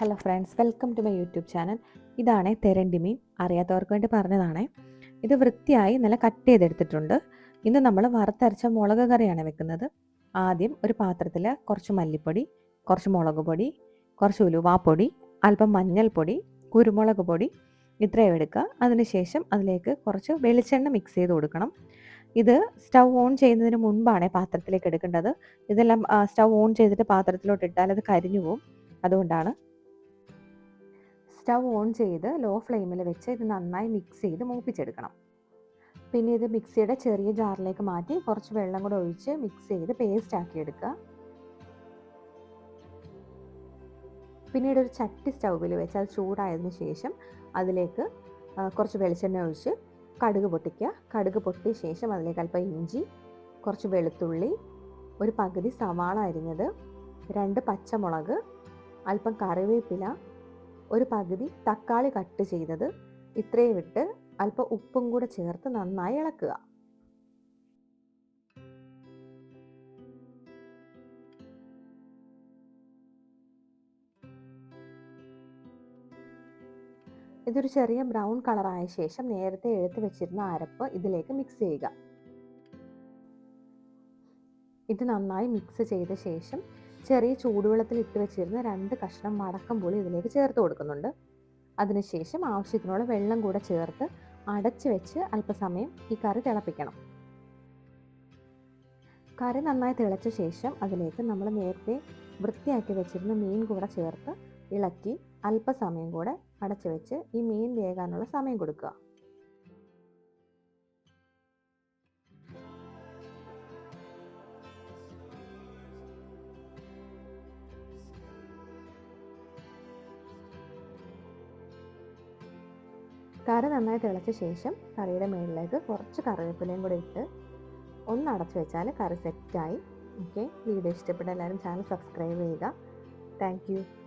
Hello friends welcome to my YouTube channel ഇതാണ് തെരണ്ടി മീൻ. അറിയാത്തവർക്ക് വേണ്ടി പറഞ്ഞതാണേ. ഇത് വൃത്തിയായി നല്ല കട്ട് ചെയ്തെടുത്തിട്ടുണ്ട്. ഇന്ന് നമ്മൾ വറുത്തരച്ച മുളക് കറിയാണ് വെക്കുന്നത്. ആദ്യം ഒരു പാത്രത്തിൽ കുറച്ച് മല്ലിപ്പൊടി കുറച്ച് മുളക് പൊടി കുറച്ച് ഉലുവാപ്പൊടി അല്പം മഞ്ഞൾപ്പൊടി കുരുമുളക് പൊടി ഇത്രയും എടുക്കുക. അതിനുശേഷം അതിലേക്ക് കുറച്ച് വെളിച്ചെണ്ണ മിക്സ് ചെയ്ത് കൊടുക്കണം. ഇത് സ്റ്റൗ ഓൺ ചെയ്യുന്നതിന് മുൻപാണ് പാത്രത്തിലേക്ക് എടുക്കേണ്ടത്. ഇതെല്ലാം സ്റ്റൗ ഓൺ ചെയ്തിട്ട് പാത്രത്തിലോട്ട് ഇട്ടാൽ അത് കരിഞ്ഞു പോകും അതുകൊണ്ടാണ് സ്റ്റൗ ഓൺ ചെയ്ത് ലോ ഫ്ലെയിമിൽ വെച്ച് ഇത് നന്നായി മിക്സ് ചെയ്ത് മൂപ്പിച്ചെടുക്കണം. പിന്നെ ഇത് മിക്സിയുടെ ചെറിയ ജാറിലേക്ക് മാറ്റി കുറച്ച് വെള്ളം കൂടെ ഒഴിച്ച് മിക്സ് ചെയ്ത് പേസ്റ്റ് ആക്കി എടുക്കുക. പിന്നീട് ഒരു ചട്ടി സ്റ്റൗവിൽ വെച്ച് അത് ചൂടായതിന് ശേഷം അതിലേക്ക് കുറച്ച് വെളിച്ചെണ്ണ ഒഴിച്ച് കടുക് പൊട്ടിക്കുക. കടുക് പൊട്ടിയ ശേഷം അതിലേക്ക് അല്പം ഇഞ്ചി കുറച്ച് വെളുത്തുള്ളി ഒരു പകുതി സവാള അരിഞ്ഞത് രണ്ട് പച്ചമുളക് അല്പം കറിവേപ്പില ഒരു പകുതി തക്കാളി കട്ട് ചെയ്തത് ഇത്രയും ഇട്ട് അല്പം ഉപ്പും കൂടെ ചേർത്ത് നന്നായി ഇളക്കുക. ഇതൊരു ചെറിയ ബ്രൗൺ കളറായ ശേഷം നേരത്തെ എടുത്ത് വെച്ചിരുന്ന അരപ്പ് ഇതിലേക്ക് മിക്സ് ചെയ്യുക. ഇത് നന്നായി മിക്സ് ചെയ്ത ശേഷം ചെറിയ ചൂടുവെള്ളത്തിൽ ഇട്ട് വെച്ചിരുന്ന രണ്ട് കഷ്ണം മടക്കം പുളി ഇതിലേക്ക് ചേർത്ത് കൊടുക്കുന്നുണ്ട്. അതിനുശേഷം ആവശ്യത്തിനുള്ള വെള്ളം കൂടെ ചേർത്ത് അടച്ച് വെച്ച് അല്പസമയം ഈ കറി തിളപ്പിക്കണം. കറി നന്നായി തിളച്ച ശേഷം അതിലേക്ക് നമ്മൾ നേരത്തെ വൃത്തിയാക്കി വെച്ചിരുന്ന മീൻ കൂടെ ചേർത്ത് ഇളക്കി അല്പസമയം കൂടെ അടച്ചു വെച്ച് ഈ മീൻ വേകാനുള്ള സമയം കൊടുക്കുക. കറി നന്നായി തിളച്ച ശേഷം കറിയുടെ മുകളിലേക്ക് കുറച്ച് കറിവേപ്പിലയും കൂടി ഇട്ട് ഒന്ന് അടച്ചു വെച്ചാൽ കറി സെറ്റായി ഓക്കെ വീഡിയോ ഇഷ്ടപ്പെട്ട എല്ലാവരും ചാനൽ സബ്സ്ക്രൈബ് ചെയ്യുക. താങ്ക്